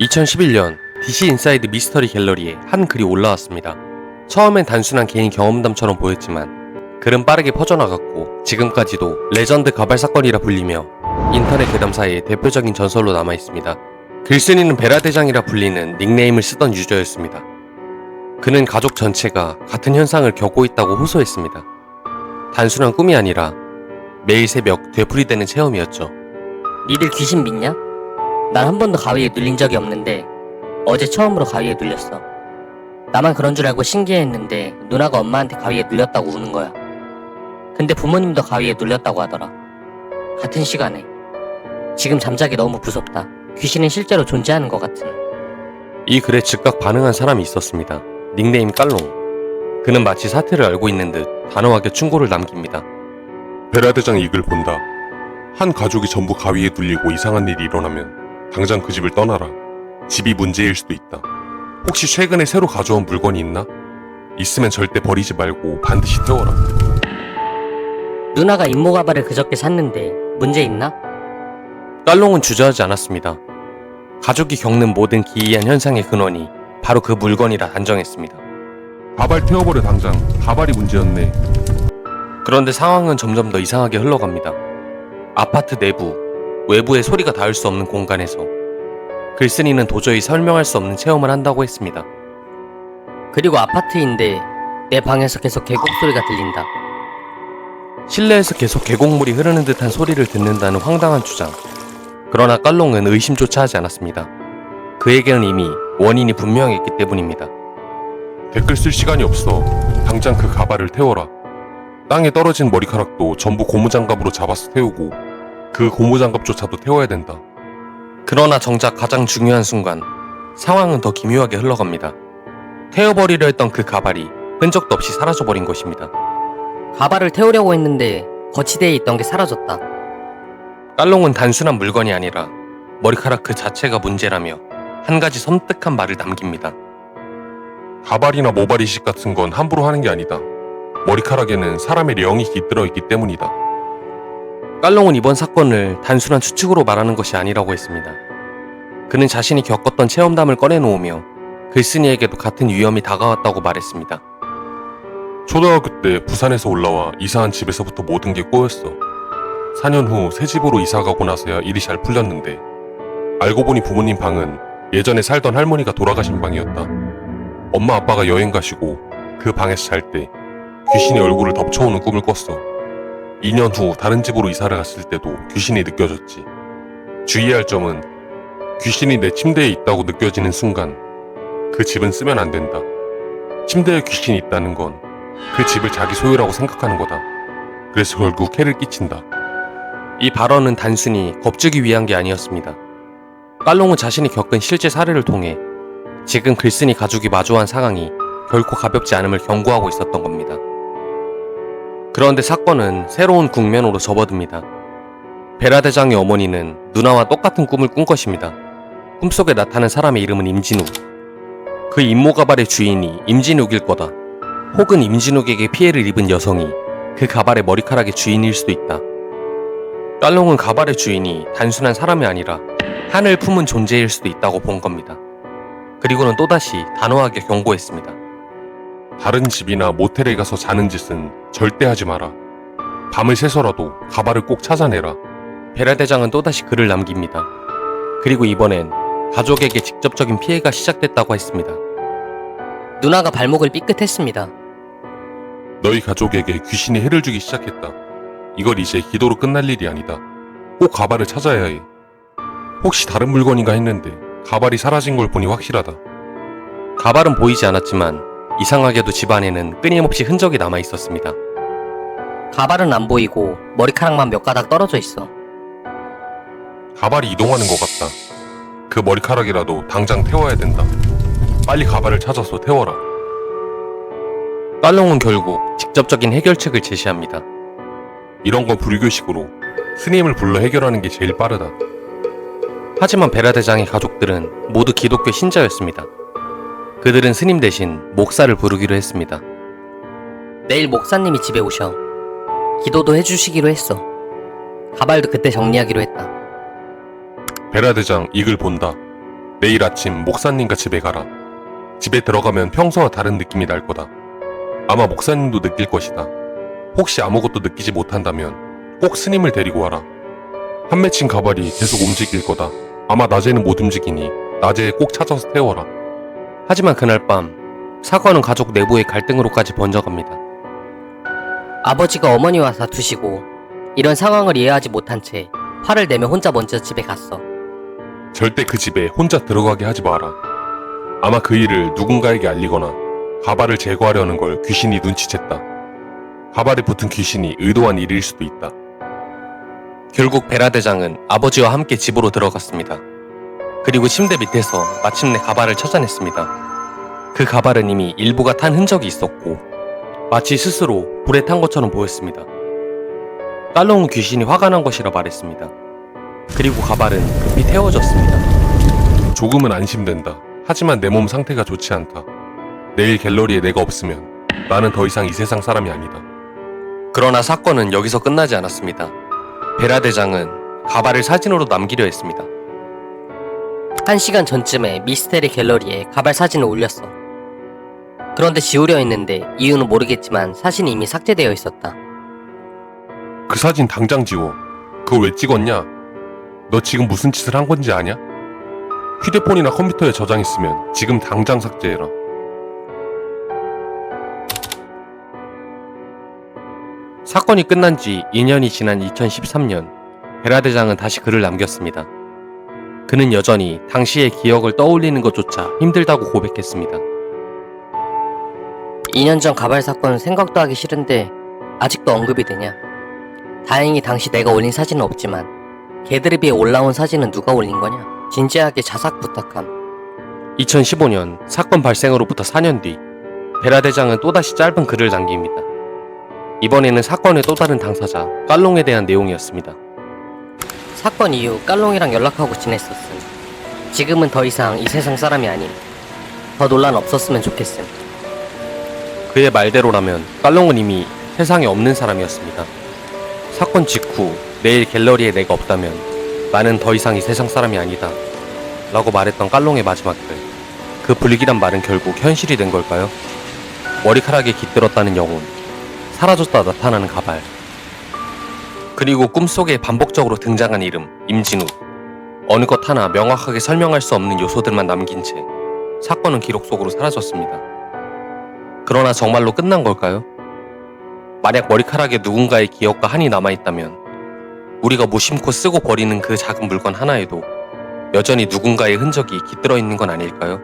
2011년 DC 인사이드 미스터리 갤러리에 한 글이 올라왔습니다. 처음엔 단순한 개인 경험담처럼 보였지만 글은 빠르게 퍼져나갔고 지금까지도 레전드 가발 사건이라 불리며 인터넷 괴담사의 대표적인 전설로 남아 있습니다. 글쓴이는 베라 대장이라 불리는 닉네임을 쓰던 유저였습니다. 그는 가족 전체가 같은 현상을 겪고 있다고 호소했습니다. 단순한 꿈이 아니라 매일 새벽 되풀이되는 체험이었죠. 니들 귀신 믿냐? 난 한 번도 가위에 눌린 적이 없는데 어제 처음으로 가위에 눌렸어. 나만 그런 줄 알고 신기해했는데 누나가 엄마한테 가위에 눌렸다고 우는 거야. 근데 부모님도 가위에 눌렸다고 하더라. 같은 시간에. 지금 잠자기 너무 무섭다. 귀신은 실제로 존재하는 것 같은. 이 글에 즉각 반응한 사람이 있었습니다. 닉네임 깔롱. 그는 마치 사태를 알고 있는 듯 단호하게 충고를 남깁니다. 베라대장이 이글 본다. 한 가족이 전부 가위에 눌리고 이상한 일이 일어나면 당장 그 집을 떠나라. 집이 문제일 수도 있다. 혹시 최근에 새로 가져온 물건이 있나? 있으면 절대 버리지 말고 반드시 태워라. 누나가 임모 가발을 그저께 샀는데 문제 있나? 깔롱은 주저하지 않았습니다. 가족이 겪는 모든 기이한 현상의 근원이 바로 그 물건이라 단정했습니다. 가발 태워버려 당장. 가발이 문제였네. 그런데 상황은 점점 더 이상하게 흘러갑니다. 아파트 내부, 외부의 소리가 닿을 수 없는 공간에서 글쓴이는 도저히 설명할 수 없는 체험을 한다고 했습니다. 그리고 아파트인데 내 방에서 계속 계곡 소리가 들린다. 실내에서 계속 계곡물이 흐르는 듯한 소리를 듣는다는 황당한 주장. 그러나 깔롱은 의심조차 하지 않았습니다. 그에게는 이미 원인이 분명했기 때문입니다. 댓글 쓸 시간이 없어. 당장 그 가발을 태워라. 땅에 떨어진 머리카락도 전부 고무장갑으로 잡아서 태우고 그 고무장갑조차도 태워야 된다. 그러나 정작 가장 중요한 순간 상황은 더 기묘하게 흘러갑니다. 태워버리려 했던 그 가발이 흔적도 없이 사라져버린 것입니다. 가발을 태우려고 했는데 거치대에 있던 게 사라졌다. 깔롱은 단순한 물건이 아니라 머리카락 그 자체가 문제라며 한 가지 섬뜩한 말을 남깁니다. 가발이나 모발 이식 같은 건 함부로 하는 게 아니다. 머리카락에는 사람의 령이 깃들어 있기 때문이다. 깔롱은 이번 사건을 단순한 추측으로 말하는 것이 아니라고 했습니다. 그는 자신이 겪었던 체험담을 꺼내놓으며 글쓴이에게도 같은 위험이 다가왔다고 말했습니다. 초등학교 때 부산에서 올라와 이사한 집에서부터 모든 게 꼬였어. 4년 후 새 집으로 이사 가고 나서야 일이 잘 풀렸는데 알고 보니 부모님 방은 예전에 살던 할머니가 돌아가신 방이었다. 엄마 아빠가 여행 가시고 그 방에서 잘 때 귀신이 얼굴을 덮쳐오는 꿈을 꿨어. 2년 후 다른 집으로 이사를 갔을 때도 귀신이 느껴졌지. 주의할 점은 귀신이 내 침대에 있다고 느껴지는 순간 그 집은 쓰면 안 된다. 침대에 귀신이 있다는 건 그 집을 자기 소유라고 생각하는 거다. 그래서 결국 해를 끼친다. 이 발언은 단순히 겁주기 위한 게 아니었습니다. 깔롱은 자신이 겪은 실제 사례를 통해 지금 글쓴이 가족이 마주한 상황이 결코 가볍지 않음을 경고하고 있었던 겁니다. 그런데 사건은 새로운 국면으로 접어듭니다. 베라 대장의 어머니는 누나와 똑같은 꿈을 꾼 것입니다. 꿈속에 나타난 사람의 이름은 임진욱. 그 임모 가발의 주인이 임진욱일 거다. 혹은 임진욱에게 피해를 입은 여성이 그 가발의 머리카락의 주인일 수도 있다. 깔롱은 가발의 주인이 단순한 사람이 아니라 하늘 품은 존재일 수도 있다고 본 겁니다. 그리고는 또다시 단호하게 경고했습니다. 다른 집이나 모텔에 가서 자는 짓은 절대 하지 마라. 밤을 새서라도 가발을 꼭 찾아내라. 베라 대장은 또다시 글을 남깁니다. 그리고 이번엔 가족에게 직접적인 피해가 시작됐다고 했습니다. 누나가 발목을 삐끗했습니다. 너희 가족에게 귀신이 해를 주기 시작했다. 이걸 이제 기도로 끝날 일이 아니다. 꼭 가발을 찾아야 해. 혹시 다른 물건인가 했는데 가발이 사라진 걸 보니 확실하다. 가발은 보이지 않았지만 이상하게도 집안에는 끊임없이 흔적이 남아 있었습니다. 가발은 안 보이고 머리카락만 몇 가닥 떨어져 있어. 가발이 이동하는 것 같다. 그 머리카락이라도 당장 태워야 된다. 빨리 가발을 찾아서 태워라. 깔롱은 결국 직접적인 해결책을 제시합니다. 이런 건 불교식으로 스님을 불러 해결하는 게 제일 빠르다. 하지만 베라 대장의 가족들은 모두 기독교 신자였습니다. 그들은 스님 대신 목사를 부르기로 했습니다. 내일 목사님이 집에 오셔. 기도도 해주시기로 했어. 가발도 그때 정리하기로 했다. 베라 대장 이글 본다. 내일 아침 목사님과 집에 가라. 집에 들어가면 평소와 다른 느낌이 날 거다. 아마 목사님도 느낄 것이다. 혹시 아무것도 느끼지 못한다면 꼭 스님을 데리고 와라. 한 맺힌 가발이 계속 움직일 거다. 아마 낮에는 못 움직이니 낮에 꼭 찾아서 태워라. 하지만 그날 밤 사건은 가족 내부의 갈등으로까지 번져갑니다. 아버지가 어머니와 다투시고 이런 상황을 이해하지 못한 채 화를 내며 혼자 먼저 집에 갔어. 절대 그 집에 혼자 들어가게 하지 마라. 아마 그 일을 누군가에게 알리거나 가발을 제거하려는 걸 귀신이 눈치챘다. 가발에 붙은 귀신이 의도한 일일 수도 있다. 결국 베라 대장은 아버지와 함께 집으로 들어갔습니다. 그리고 침대 밑에서 마침내 가발을 찾아냈습니다. 그 가발은 이미 일부가 탄 흔적이 있었고 마치 스스로 불에 탄 것처럼 보였습니다. 깔롱은 귀신이 화가 난 것이라 말했습니다. 그리고 가발은 급히 태워졌습니다. 조금은 안심된다. 하지만 내 몸 상태가 좋지 않다. 내일 갤러리에 내가 없으면 나는 더 이상 이 세상 사람이 아니다. 그러나 사건은 여기서 끝나지 않았습니다. 베라 대장은 가발을 사진으로 남기려 했습니다. 한 시간 전쯤에 미스테리 갤러리에 가발 사진을 올렸어. 그런데 지우려 했는데 이유는 모르겠지만 사진이 이미 삭제되어 있었다. 그 사진 당장 지워. 그걸 왜 찍었냐? 너 지금 무슨 짓을 한 건지 아냐? 휴대폰이나 컴퓨터에 저장했으면 지금 당장 삭제해라. 사건이 끝난 지 2년이 지난 2013년, 베라 대장은 다시 글을 남겼습니다. 그는 여전히 당시의 기억을 떠올리는 것조차 힘들다고 고백했습니다. 2년 전 가발 사건은 생각도 하기 싫은데 아직도 언급이 되냐? 다행히 당시 내가 올린 사진은 없지만 개드립에 올라온 사진은 누가 올린 거냐? 진지하게 자삭 부탁함. 2015년 사건 발생으로부터 4년 뒤, 베라 대장은 또다시 짧은 글을 남깁니다. 이번에는 사건의 또 다른 당사자, 깔롱에 대한 내용이었습니다. 사건 이후 깔롱이랑 연락하고 지냈었음. 지금은 더 이상 이 세상 사람이 아님. 더 논란 없었으면 좋겠음. 그의 말대로라면 깔롱은 이미 세상에 없는 사람이었습니다. 사건 직후 내일 갤러리에 내가 없다면 나는 더 이상 이 세상 사람이 아니다. 라고 말했던 깔롱의 마지막 글. 그 불길한 말은 결국 현실이 된 걸까요? 머리카락에 깃들었다는 영혼, 사라졌다 나타나는 가발. 그리고 꿈속에 반복적으로 등장한 이름, 임진우. 어느 것 하나 명확하게 설명할 수 없는 요소들만 남긴 채 사건은 기록 속으로 사라졌습니다. 그러나 정말로 끝난 걸까요? 만약 머리카락에 누군가의 기억과 한이 남아있다면 우리가 무심코 쓰고 버리는 그 작은 물건 하나에도 여전히 누군가의 흔적이 깃들어 있는 건 아닐까요?